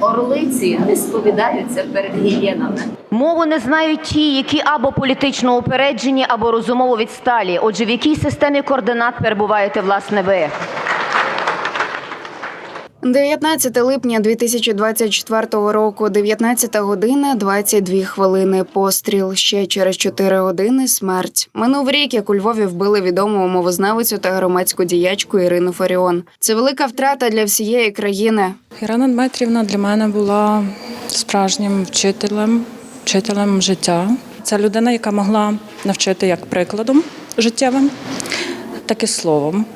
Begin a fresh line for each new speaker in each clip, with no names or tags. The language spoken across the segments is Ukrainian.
Орлиці не сповідаються перед гієнами.
Мову не знають ті, які або політично упереджені, або розумово відсталі. Отже, в якій системі координат перебуваєте власне ви?
19 липня 2024 року, 19 година 22 хвилини. Постріл. Ще через 4 години смерть. Минув рік, як у Львові вбили відому мовознавицю та громадську діячку Ірину Фаріон. Це велика втрата для всієї країни.
Ірина Дмитрівна для мене була справжнім вчителем, вчителем життя. Це людина, яка могла навчити як прикладом життєвим, так і словом,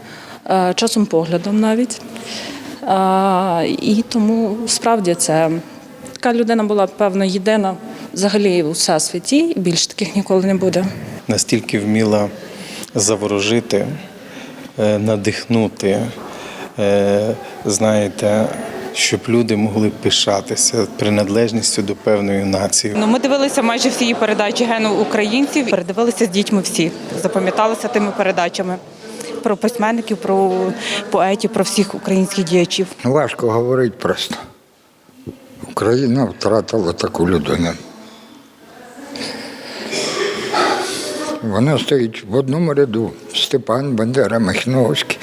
е, часом поглядом навіть. І тому справді це така людина була певно єдина взагалі у всесвіті, і більше таких ніколи не буде.
настільки вміла заворожити, е, надихнути, е, знаєте, щоб люди могли пишатися приналежністю до певної нації.
Ну, ми дивилися майже всі її передачі гену українців. Передивилися з дітьми всі. Запам'яталися тими передачами про письменників, про поетів, про всіх українських діячів.
Важко говорити просто. Україна втратила таку людину. Вона стоїть в одному ряду Степан Бандера, Михновський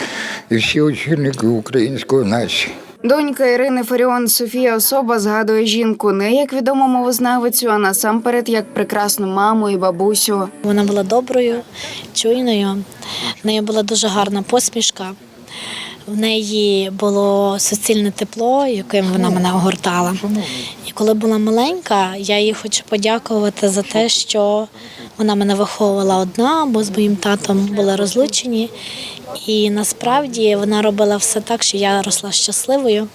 і всі очільники української нації.
Донька Ірини Фаріон Софія Особа згадує жінку не як відому мовознавицю, а насамперед як прекрасну маму і бабусю.
Вона була доброю, чуйною. В неї була дуже гарна посмішка. В неї було суцільне тепло, яким вона мене огортала. І коли була маленька, я їй хочу подякувати за те, що вона мене виховувала одна, бо з моїм татом були розлучені. І насправді вона робила все так, що я росла щасливою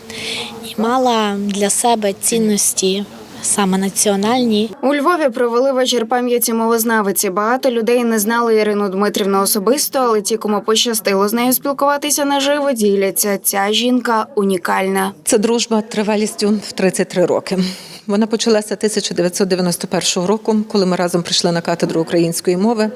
і мала для себе цінності саме національні.
У Львові провели вечір пам'яті мовознавиці. Багато людей не знали Ірину Дмитрівну особисто, але ті, кому пощастило з нею спілкуватися наживо, діляться. Ця жінка унікальна.
Це дружба тривалістю в 33 роки. Вона почалася 1991 року, коли ми разом прийшли на катедру української мови,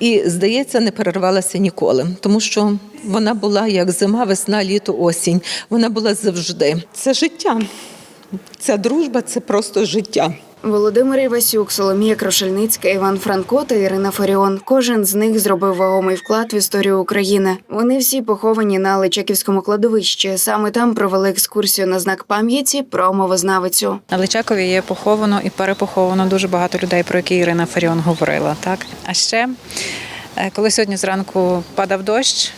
і здається, не перервалася ніколи, тому що вона була як зима, весна, літо, осінь. Вона була завжди. Це життя. Ця дружба це просто життя.
Володимир Івасюк, Соломія Крошельницька, Іван Франко та Ірина Фаріон. Кожен з них зробив вагомий вклад в історію України. Вони всі поховані на Личаківському кладовищі. Саме там провели екскурсію на знак пам'яті про мовознавицю.
На Личакові є поховано і перепоховано дуже багато людей, про які Ірина Фаріон говорила. Так? А ще, е, коли сьогодні зранку падав дощ,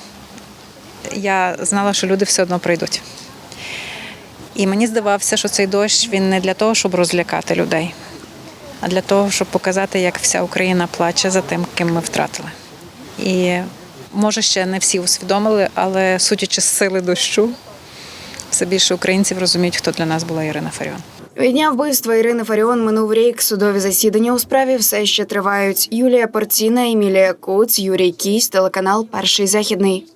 я знала, що люди все одно прийдуть. І мені здавався, що цей дощ він не для того, щоб розлякати людей, а для того, щоб показати, як вся Україна плаче за тим, ким ми втратили. І може ще не всі усвідомили, але судячи з сили дощу, все більше українців розуміють, хто для нас була Ірина Фаріон.
Від дня вбивства Ірини Фаріон минув рік. Судові засідання у справі все ще тривають. Юлія Порціна, Емілія Куц, Юрій Кісь, телеканал Перший західний.